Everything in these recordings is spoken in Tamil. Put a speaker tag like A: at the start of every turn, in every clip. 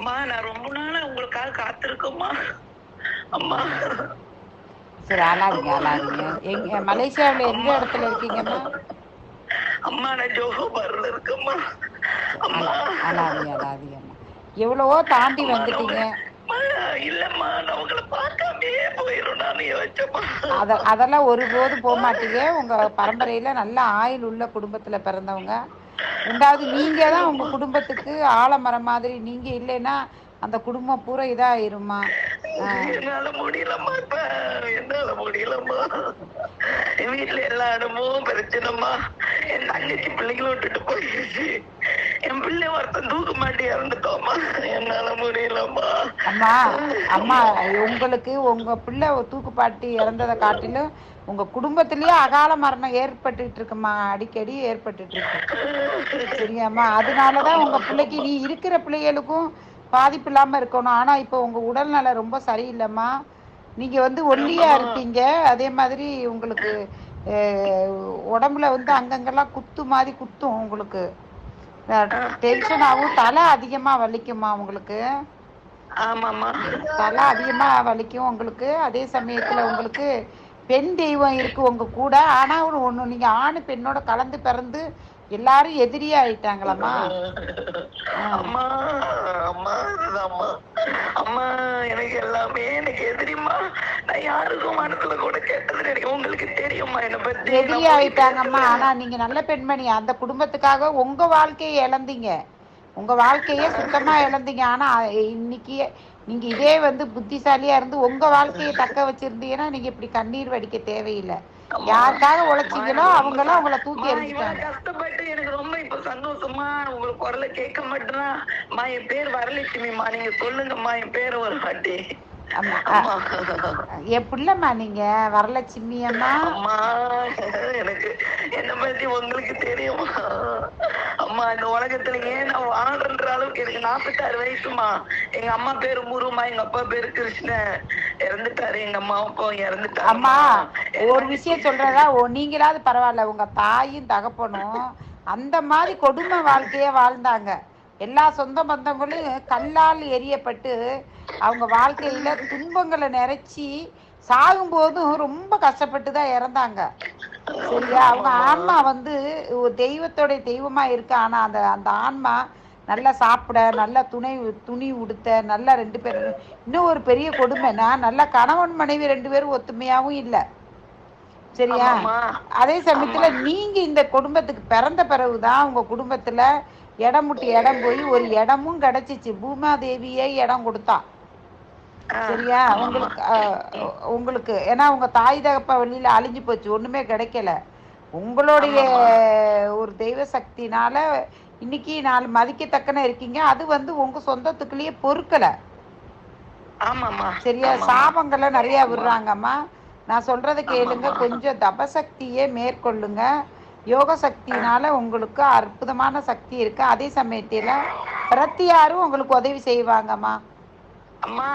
A: அம்மா நான் ரொம்ப நாளா உங்களுக்காக காத்திருக்கேம்மா. அம்மா.
B: சரி அழாதீங்க அழாதீங்க எங்க மலேசியாவில் எந்த இடத்துல இருக்கீங்கம்மா?
A: அம்மா நான் ஜோஹோபார்ல இருக்கேம்மா. அம்மா.
B: அழாதீங்க அழாதீங்கம்மா எவ்வளவோ தாண்டி வந்துட்டீங்க.
A: அம்மா, இல்லம்மா நான் உங்களை பார்க்காமே போயிரும் நான் யோசிச்சம்மா.
B: அத அதெல்லாம் ஒருபோதும் போக மாட்டீங்க. உங்க பரம்பரையில நல்ல ஆயுள் உள்ள குடும்பத்துல பிறந்தவங்க. ரெண்டாவது நீங்க தான் உங்க குடும்பத்துக்கு ஆலமரம் மாதிரி. நீங்க இல்லைன்னா அந்த குடும்பம் பூரா இதாயிருமா?
A: என்னால முடியலம்மா இப்ப என்னால முடியலம்மா. வீட்டுல எல்லா இடமும் பிரச்சனைமா என் தங்கச்சி பிள்ளைங்களும் விட்டுட்டு போயிடுச்சு. பிள்ளை ஒருத்தன் தூக்க மாட்டி இறந்துட்டோம்மா. என்னால முடியலம்மா.
B: அம்மா அம்மா உங்களுக்கு உங்க பிள்ளை தூக்குப்பாட்டி இறந்ததை காட்டிலும் உங்க குடும்பத்திலேயே அகால மரணம் ஏற்பட்டுட்டு இருக்குமா அடிக்கடி ஏற்பட்டுட்டு இருக்கு சரியாம்மா? அதனாலதான் உங்க பிள்ளைக்கு நீ இருக்கிற பிள்ளைகளுக்கும் பாதிப்பு இல்லாம இருக்கணும். ஆனா இப்போ உங்க உடல்நலம் ரொம்ப சரியில்லைம்மா. நீங்க வந்து ஒல்லியா இருப்பீங்க. அதே மாதிரி உங்களுக்கு உடம்புல வந்து அங்கங்கெல்லாம் குத்து மாதிரி குத்தும் உங்களுக்கு. டென்ஷன் ஆகும் தலை அதிகமா வலிக்குமா உங்களுக்கு?
A: ஆமாம்மா.
B: தலை அதிகமா வலிக்கும் உங்களுக்கு. அதே சமயத்துல உங்களுக்கு பெண் தெய்வம் இருக்கு உங்க கூட. ஆனா ஒரு ஒண்ணு நீங்க ஆணு பெண்ணோட கலந்து பிறந்து எல்லாரும் எதிரியா ஆயிட்டாங்களாம்மா
A: அம்மா அம்மா அதுதான்மா அம்மா எனக்கு எல்லாமே எனக்கு எதிரிம்மா. நான் யாருக்கும் மனசுல கூட கேட்டது எனக்கு உங்களுக்கு தெரியுமா என்னை பத்தி.
B: எதிரி ஆயிட்டாங்கம்மா. ஆனா நீங்க நல்ல பெண்மணி. அந்த குடும்பத்துக்காக உங்க வாழ்க்கையை இழந்தீங்க. உங்க வாழ்க்கையே சுத்தமா இழந்தீங்க. ஆனா இன்னைக்கு நீங்க இதே வந்து புத்திசாலியா இருந்து உங்க வாழ்க்கையை தக்க வச்சிருந்தீங்கன்னா நீங்க இப்படி கண்ணீர் வடிக்க தேவையில்லை. யாருக்காக உழைச்சீங்களோ அவங்களும் அவங்கள தூக்கி எறிஞ்சிட்டாங்க.
A: கஷ்டப்பட்டு எனக்கு ரொம்ப இப்ப சந்தோஷமா உங்க குரலை கேட்க மாட்டேன்னா அம்மா என் பேர் வரலட்சுமிம்மா. நீங்க சொல்லுங்கம்மா என் பேர் ஒரு வாட்டி.
B: பிள்ளைம்மா நீங்க? வரலட்சுமி அம்மா
A: எனக்கு என்ன பத்தி உங்களுக்கு தெரியுமா? அம்மா இந்த உலகத்துல ஏன் நான் வாழ்றன்ற அளவுக்கு எனக்கு நாற்பத்தாறு வயசுமா எங்க அம்மா பேரு முருமா எங்க அப்பா பேரு கிருஷ்ணன். இறந்துட்டாரு எங்க அம்மா அப்பா இறந்துட்டாரு
B: அம்மா ஒரு விஷயம் சொல்றதா ஓ நீங்களாவது பரவாயில்ல உங்க தாயும் தகப்பனும் அந்த மாதிரி கொடுமை வாழ்க்கையே வாழ்ந்தாங்க. எல்லா சொந்த பந்தங்களும் கல்லால் எரியப்பட்டு அவங்க வாழ்க்கையில துன்பங்களை நிறைச்சி சாகும்போதும் ரொம்ப கஷ்டப்பட்டு தான் இறந்தாங்க. சரியா? அவங்க ஆன்மா வந்து தெய்வத்தோட தெய்வமா இருக்கு. ஆனா அந்த அந்த ஆன்மா நல்லா சாப்பிட நல்ல துணை துணி உடுத்த நல்லா ரெண்டு பேரும் இன்னும் ஒரு பெரிய கொடுமைனா நல்ல கணவன் மனைவி ரெண்டு பேரும் ஒத்துமையாவும் இல்லை. சரியா. அதே சமயத்துல நீங்க இந்த குடும்பத்துக்கு பிறந்த பிறகுதான் உங்க குடும்பத்துல இடம் முட்டி இடம் போய் ஒரு இடமும் கிடைச்சிச்சு. பூமாதேவியே இடம் கொடுத்தா. சரியா? உங்களுக்கு உங்களுக்கு ஏன்னா உங்க தாய் தகப்ப வெளியில அழிஞ்சு போச்சு. ஒண்ணுமே கிடைக்கல. உங்களுடைய ஒரு தெய்வ சக்தினால இன்னைக்கு நாலு மதிக்கத்தக்கன இருக்கீங்க. அது வந்து உங்க சொந்தத்துக்குள்ளேயே பொறுக்கல. சரியா? சாபங்களை நிறைய விடுறாங்கம்மா. நான் சொல்றதை கேளுங்க. கொஞ்சம் தபசக்தியே மேற்கொள்ளுங்க. யோக சக்தினால உங்களுக்கு அற்புதமான சக்தி இருக்கு. அதே சமயத்துல பிரத்தியாரும் உங்களுக்கு உதவி செய்வாங்கம்மா.
A: அம்மா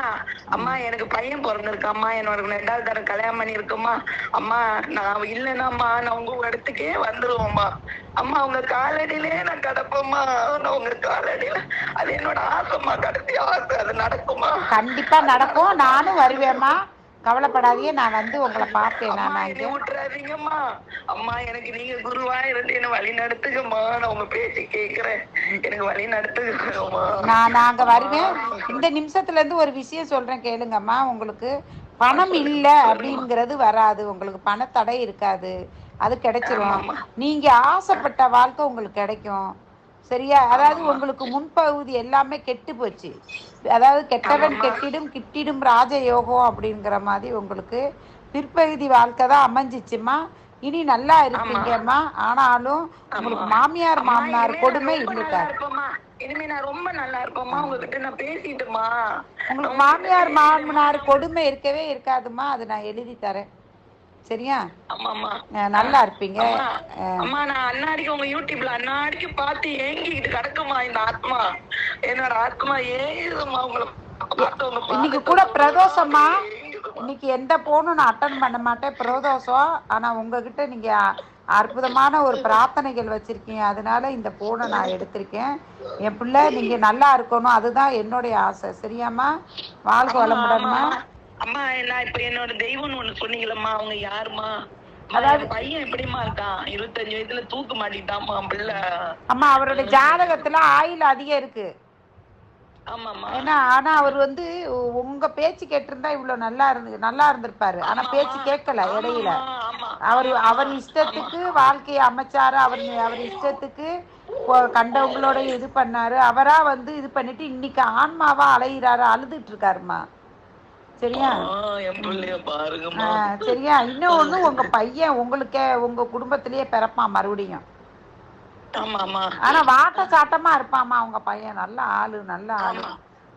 A: அம்மா எனக்கு பையன் பிறந்திருக்காம்மா என்னோட ரெண்டாவது தடவை கல்யாணம் பண்ணி இருக்கம்மா அம்மா நான் இல்லைன்னாம்மா நான் உங்க இடத்துக்கே வந்துருவோம்மா. அம்மா உங்க காலடியிலே நான் கிடப்பேம்மா. நான் உங்க காலடியில. அது என்னோட ஆசைம்மா. கடைசி ஆசை. அது நடக்குமா
B: கண்டிப்பா நடக்கும். நானும் வருவேம்மா. கவலைப்படாதீங்க நான் வந்து உங்களை பார்ப்பேன் நான் அங்கே
A: விட்டுறாதீங்கம்மா. அம்மா எனக்கு நீங்க குருவா இருந்து என்ன வழி நடத்துங்கம்மா நான் உங்க பேச்சு கேக்குறேன். எனக்கு வழி நடத்துங்கம்மா
B: நான் நாங்க வருவேன். இந்த நிமிஷத்துல இருந்து ஒரு விஷயம் சொல்றேன் கேளுங்கம்மா. உங்களுக்கு பணம் இல்ல அப்படிங்கிறது வராது. உங்களுக்கு பணத்தடை இருக்காது. அது கிடைச்சிரும். நீங்க ஆசைப்பட்ட வாழ்க்கை உங்களுக்கு கிடைக்கும். சரியா? அதாவது உங்களுக்கு முன்பகுதி எல்லாமே கெட்டு போச்சு. அதாவது கெட்டவன் கெட்டிடும் கிட்டிடும் ராஜயோகம் அப்படிங்கிற மாதிரி உங்களுக்கு பிற்பகுதி வாழ்க்கை தான் அமைஞ்சிச்சுமா இனி நல்லா இருப்பீங்கம்மா. ஆனாலும் உங்களுக்கு மாமியார் மாமனார் கொடுமை
A: நான் ரொம்ப நல்லா இருப்பேம்மா. இனிமே நான் ரொம்ப நல்லா இருப்பேம்மா. உங்ககிட்ட நான் பேசிட்டுமா
B: உங்களுக்கு மாமியார் மாமனார் கொடுமை இருக்கவே இருக்காதும்மா. அது நான் எழுதி தரேன். சரியா? நல்லா இருப்பீங்க.
A: அம்மா, நான் அன்னாடிக்கு உங்க யூடியூப்ல அன்னாடிக்கு பார்த்து ஏங்கிக்கிட்டு கிடக்குமா இந்த ஆத்மா? என்னோட ஆத்மா உங்களை
B: இன்னைக்கு கூட பிரதோஷமா. இன்னைக்கு எந்த போனும் நான் அட்டன் பண்ண மாட்டேன். பிரதோஷம். ஆனா உங்ககிட்ட நீங்க அற்புதமான ஒரு பிரார்த்தனைகள் வச்சிருக்கீங்க. அதனால இந்த போனை நான் எடுத்திருக்கேன். என் பிள்ளை நீங்க நல்லா இருக்கணும். அதுதான் என்னுடைய ஆசை. சரியாம்மா? வாழ்க வளமுடன்மா
A: அம்மா, நான் இப்ப என்னோட தெய்வம்னு ஒண்ணு சொன்னீங்களம்மா அவங்க யாருமா
B: அதாவது-
A: பையன் எப்படிம்மா இருக்கான். இருபத்தஞ்சு வயசுல தூக்கு மாட்டிட்டாமா பிள்ளை.
B: அம்மா அவருடைய ஜாதகத்துல ஆயில் அதிகம் இருக்கு. ஏன்னா ஆனா அவர் வந்து உங்க பேச்சு கேட்டிருந்தா இவ்வளவு நல்லா இருந்து நல்லா இருந்திருப்பாரு. ஆனா பேச்சு கேட்கல இடையில. அவர் அவர் இஷ்டத்துக்கு வாழ்க்கையை அமைச்சாரு. அவர் அவர் இஷ்டத்துக்கு கண்டவங்களோட இது பண்ணாரு. அவரா வந்து இது பண்ணிட்டு இன்னைக்கு ஆன்மாவா அலையிறாரு அழுதுட்டு இருக்காருமா சரியா? சரியா? இன்னும் ஒண்ணு உங்க பையன் உங்களுக்கே உங்க குடும்பத்திலேயே பிறப்பான் மறுபடியும். ஆனா வாட்ட சாட்டமா இருப்பாமா உங்க பையன். நல்ல ஆளு நல்ல ஆளு.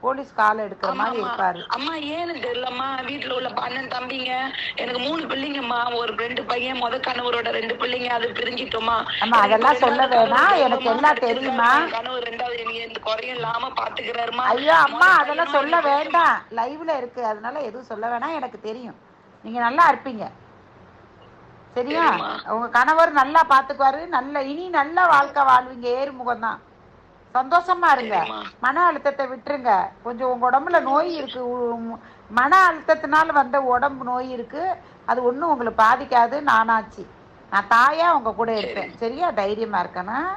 B: போலீஸ் காலை எடுக்கிற மாதிரி. இருப்பாரு.
A: அம்மா ஏன்னு தெரியலம்மா. வீட்டுல உள்ள அண்ணன் தம்பிங்க. எனக்கு மூணு பிள்ளைங்கம்மா. ஒரு ரெண்டு பையன் முத கணவரோட ரெண்டு பிள்ளைங்க. அது பிரிஞ்சிட்டோமா
B: அம்மா, அதெல்லாம் சொல்ல வேணாம். எனக்கு எல்லாம். தெரியுமா?
A: கணவர் ரெண்டாவது எனக்கு எந்த குறையும் இல்லாம பாத்துக்கிறாருமா?
B: ஐயோ அம்மா அதெல்லாம் சொல்ல வேண்டாம். லைவ்ல இருக்கு. அதனால எதுவும் சொல்ல வேணாம். எனக்கு தெரியும். நீங்க நல்லா இருப்பீங்க. சரியா. உங்க கணவர் நல்லா பாத்துக்குவாரு. நல்ல இனி நல்ல வாழ்க்கை வாழ்வீங்க. ஏறுமுகம் தான் சந்தோஷமா இருங்க. மன அழுத்தத்தை விட்டுருங்க. கொஞ்சம் உங்க உடம்புல நோய் இருக்கு. மன அழுத்தத்தினால வந்த உடம்பு நோய் இருக்கு. அது ஒண்ணும் உங்களுக்கு பாதிக்காது. நானாச்சு. நான் தாயா உங்க கூட இருப்பேன். சரியா? தைரியமா இருக்கணும்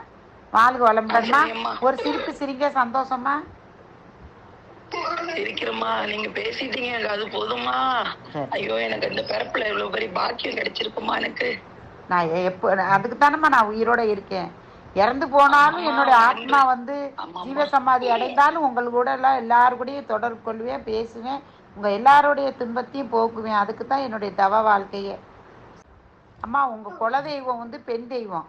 B: வாழ்க
A: சரிம்மா.
B: ஒரு சிரிப்பு சிரிங்க. சந்தோஷமா?
A: இருக்கிறம்மா. நீங்க பேசிட்டீங்க. எனக்கு அது போதுமா. ஐயோ எனக்கு இந்த பிறப்புல இவ்வளவு பெரிய பாக்கியம் கிடைச்சிருக்குமா எனக்கு?
B: நான் எப்போ அதுக்கு தானம்மா நான் உயிரோட இருக்கேன். இறந்து போனாலும் என்னுடைய. ஆத்மா வந்து
A: ஆமாம்மா.
B: ஜீவசமாதி அடைந்தாலும் உங்கள் கூட எல்லாம் எல்லாரு கூடயும் தொடர்பு கொள்வேன் பேசுவேன் உங்க எல்லாருடைய துன்பத்தையும் போக்குவேன் அதுக்கு தான் என்னுடைய தவ வாழ்க்கையே அம்மா உங்க குலதெய்வம் வந்து பெண் தெய்வம்